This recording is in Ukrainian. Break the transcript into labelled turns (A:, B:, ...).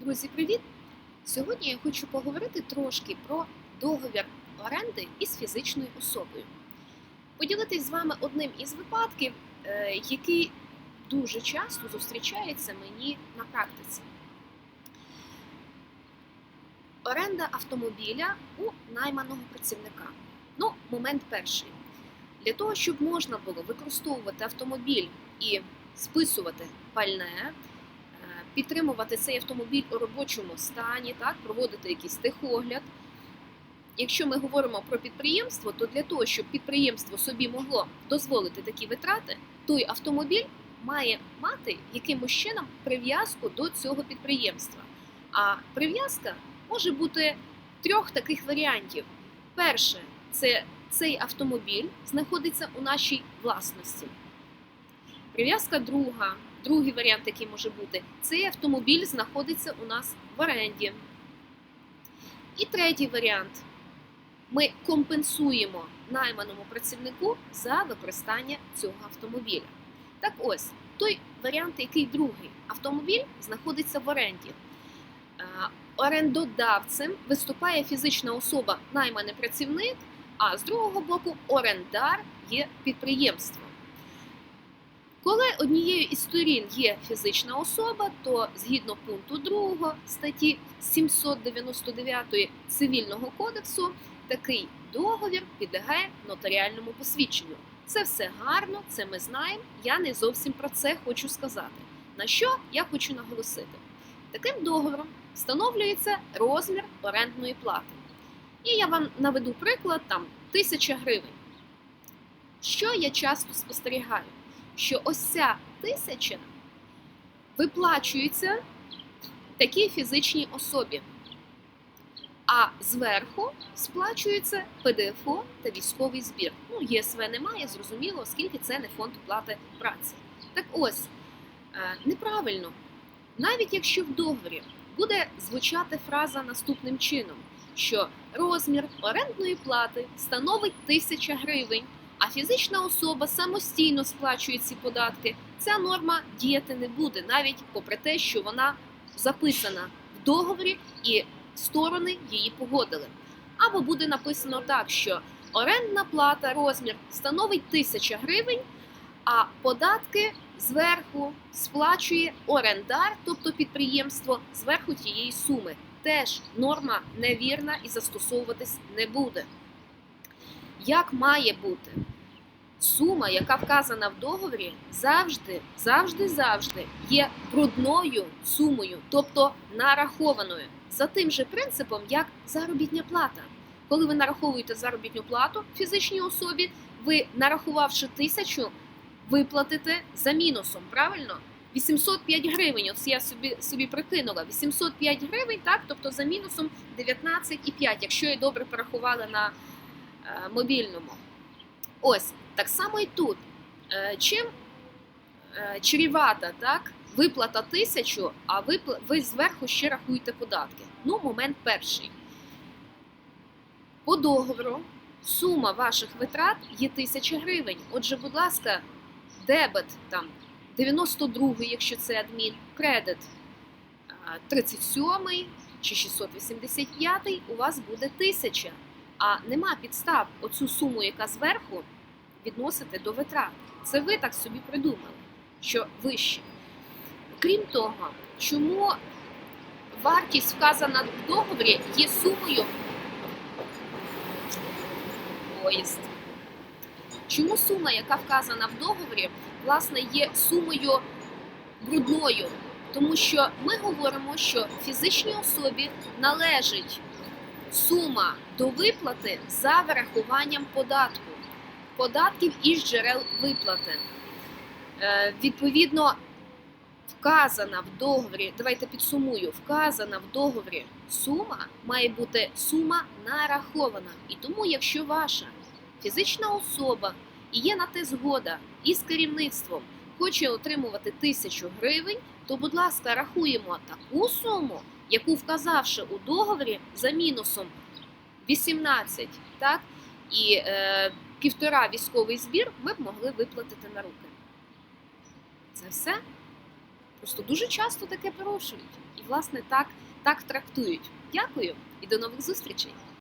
A: Друзі, привіт! Сьогодні я хочу поговорити трошки про договір оренди із фізичною особою. Поділитись з вами одним із випадків, е, який дуже часто зустрічається мені на практиці. Оренда автомобіля у найманого працівника. Ну, момент перший. Для того, щоб можна було використовувати автомобіль і списувати пальне, підтримувати цей автомобіль у робочому стані, так, проводити якийсь техогляд. Якщо ми говоримо про підприємство, то для того, щоб підприємство собі могло дозволити такі витрати, той автомобіль має мати якимось чином прив'язку до цього підприємства. А прив'язка може бути трьох таких варіантів. Перше, це цей автомобіль знаходиться у нашій власності. Прив'язка друга, другий варіант, який може бути, цей автомобіль знаходиться у нас в оренді. І третій варіант. Ми компенсуємо найманому працівнику за використання цього автомобіля. Так ось, той варіант, який другий, автомобіль знаходиться в оренді. Е, Орендодавцем виступає фізична особа, найманий працівник, а з другого боку орендар є підприємство. Коли однією із сторін є фізична особа, то згідно пункту 2 статті 799 Цивільного кодексу такий договір підлягає нотаріальному посвідченню. Це все гарно, це ми знаємо. Я не зовсім про це хочу сказати. На що я хочу наголосити? Таким договором встановлюється розмір орендної плати. І я вам наведу приклад там тисяча гривень. Що я часто спостерігаю? Що ось ця тисяча виплачується такій фізичній особі, а зверху сплачується ПДФО та військовий збір. Ну, ЄСВ немає, зрозуміло, оскільки це не фонд оплати праці. Так ось, е, неправильно, навіть якщо в договорі буде звучати фраза наступним чином, що розмір орендної плати становить 1000 гривень, а фізична особа самостійно сплачує ці податки, ця норма діяти не буде, навіть попри те, що вона записана в договорі і сторони її погодили. Або буде написано так, що орендна плата розмір становить 1000 гривень, а податки зверху сплачує орендар, тобто підприємство, зверху тієї суми. Теж норма невірна і застосовуватись не буде. Як має бути? Сума, яка вказана в договорі, завжди, завжди, завжди є брудною сумою, тобто нарахованою, за тим же принципом, як заробітня плата. Коли ви нараховуєте заробітну плату фізичній особі, ви нарахувавши тисячу, виплатите за мінусом, правильно? 805 гривень, ось я собі собі прикинула. 805 гривень, так, тобто за мінусом 19,5, якщо я добре порахувала на е, мобільному. Ось, так само і тут. Е, чим е, чрівата, так, виплата тисячу, а ви, ви зверху ще рахуєте податки. Ну, момент перший. По договору сума ваших витрат є 1000 гривень. Отже, будь ласка, дебет там 92, якщо це адмін, кредит 37 чи 685, у вас буде 1000. А нема підстав оцю суму, яка зверху, відносити до витрат. Це ви так собі придумали, що вище. Крім того, чому вартість вказана в договорі є сумою поїзд. Чому сума, яка вказана в договорі, власне, є сумою брудною? Тому що ми говоримо, що фізичній особі належить сума до виплати за врахуванням податку, податків із джерел виплати. Е, відповідно, вказана в договорі, давайте підсумую, вказана в договорі сума має бути сума нарахована. І тому, якщо ваша фізична особа і є на те згода із керівництвом, хоче отримувати тисячу гривень, то, будь ласка, рахуємо таку суму, яку вказавши у договорі за мінусом 18, так, і е, півтора військовий збір, ми б могли виплатити на руки. Це все. Просто дуже часто таке порушують. І, власне, так, так трактують. Дякую і до нових зустрічей!